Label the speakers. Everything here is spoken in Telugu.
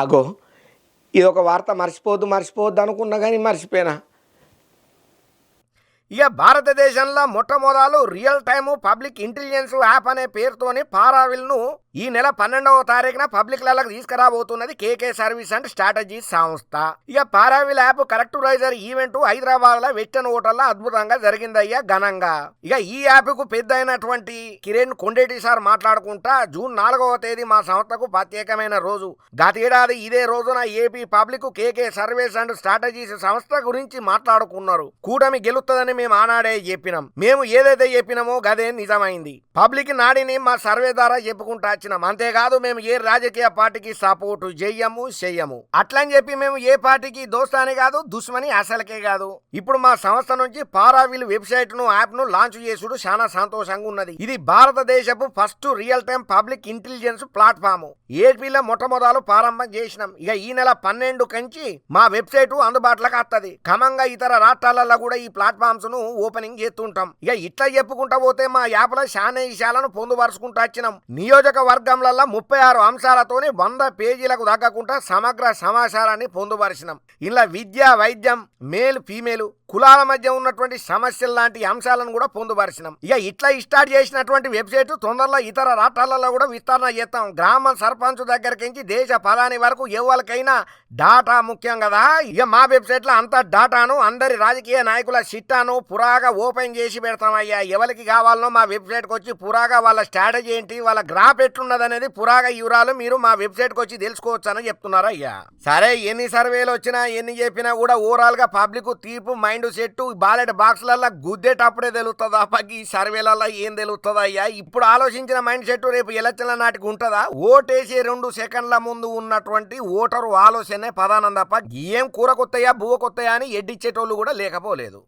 Speaker 1: ఆగో ఇది ఒక వార్త మర్చిపోద్దు మర్చిపోవద్దు అనుకున్నా కానీ మర్చిపోయినా.
Speaker 2: ఇక భారతదేశంలో మొట్టమొదలు real time public intelligence app అనే పేరుతోని పారావిల్ను ఈ నెల పన్నెండవ తారీఖున పబ్లిక్లకు తీసుకురాబోతున్నది కేకే సర్వీస్ అండ్ స్ట్రాటజీ సంస్థ. ఇక పారావిల్ యాప్ కరెక్టరైజర్ ఈవెంట్ హైదరాబాద్లో వెస్టర్న్ హోటల్లో అద్భుతంగా జరిగిందయ్యా ఘనంగా. ఇక ఈ యాప్కు పెద్ద అయినటువంటి కిరణ్ కొండేటి సార్ మాట్లాడుకుంటా జూన్ నాలుగవ తేదీ మా సంస్థకు ప్రత్యేకమైన రోజు. గతేడాది ఇదే రోజున AP public KK service and strategies సంస్థ గురించి మాట్లాడుకున్నారు. కూటమి గెలుస్తుందని మేము ఆనాడే చెప్పినాం. మేము ఏదైతే చెప్పినామో గదే నిజమైంది. పబ్లిక్ నాడిని మా సర్వే ద్వారా చెప్పుకుంటా వచ్చినాం. అంతేకాదు మేము ఏ రాజకీయ పార్టీకి సపోర్టు చెయ్యము చెయ్యము. అట్లని చెప్పి మేము ఏ పార్టీకి దోస్తాని కాదు దుష్మని అసలకే కాదు. ఇప్పుడు మా సంస్థ నుంచి పారావిల్ వెబ్సైట్ను యాప్ను లాంచ్ చేసుడు చాలా సంతోషంగా ఉన్నది. ఇది భారతదేశపు first real time public intelligence platform. ఏపీలో మొట్టమొదలు ప్రారంభం చేసినాం. ఇక ఈ నెల పన్నెండు కంచి మా వెబ్సైట్ అందుబాటులోకి వస్తుంది క్రమంగా ఇతర రాష్ట్రాలలో కూడా ఈ ప్లాట్ఫామ్స్ ను ఓపెనింగ్ చేస్తుంటాం. ఇక ఇట్లా చెప్పుకుంటా పోతే మా యాప్లో శాన విషయాలను పొందుపరుచుకుంటూ వచ్చినాం. నియోజకవర్గంలలో ముప్పై ఆరు అంశాలతోని వంద పేజీలకు తగ్గకుండా సమగ్ర సమాచారాన్ని పొందుపరిచినాం. ఇలా విద్య వైద్యం మేల్ ఫీమేలు కులాల మధ్య ఉన్నటువంటి సమస్యలు లాంటి అంశాలను కూడా పొందుపరిచినాం. ఇక ఇట్లా స్టార్ట్ చేసినటువంటి వెబ్సైట్ తొందరలో ఇతర రాష్ట్రాలలో కూడా విస్తరణ చేస్తాం. గ్రామ సర్పంచ్ దగ్గరికి నుంచి దేశ పదాని వరకు ఎవరికైనా డాటా ముఖ్యం కదా. ఇక మా వెబ్సైట్లో అంత డాటాను అందరి రాజకీయ నాయకుల చిట్టాను పురాగా ఓపెన్ చేసి పెడతామయ్యా ఎవరికి కావాలనో మా వెబ్సైట్కి వచ్చి పురాగా వాళ్ళ స్ట్రాటజీ ఏంటి వాళ్ళ గ్రాఫ్ ఎట్లున్నది అనేది పురాగా వివరాలు మీరు మా వెబ్సైట్కి వచ్చి తెలుసుకోవచ్చు అని చెప్తున్నారు అయ్యా. సరే ఎన్ని సర్వేలు వచ్చినా ఎన్ని చెప్పినా కూడా ఓవరాల్గా పబ్లిక్ తీర్పు మైండ్ మైండ్ సెట్ బాలెట్ బాక్స్లలో గుద్దేటప్పుడే తెలుస్తుందా పగ్గి ఈ సర్వేలలో ఏం తెలుస్తుందా అయ్యా? ఇప్పుడు ఆలోచించిన మైండ్ సెట్ రేపు ఎలక్షన్ల నాటికి ఉంటుందా? ఓటేసే రెండు సెకండ్ల ముందు ఉన్నటువంటి ఓటరు ఆలోచనే ప్రధానం తప్ప ఏం కూర కొత్తయా బువ్వ కొత్తయా అని ఎడ్డిచ్చేటోళ్ళు కూడా లేకపోలేదు.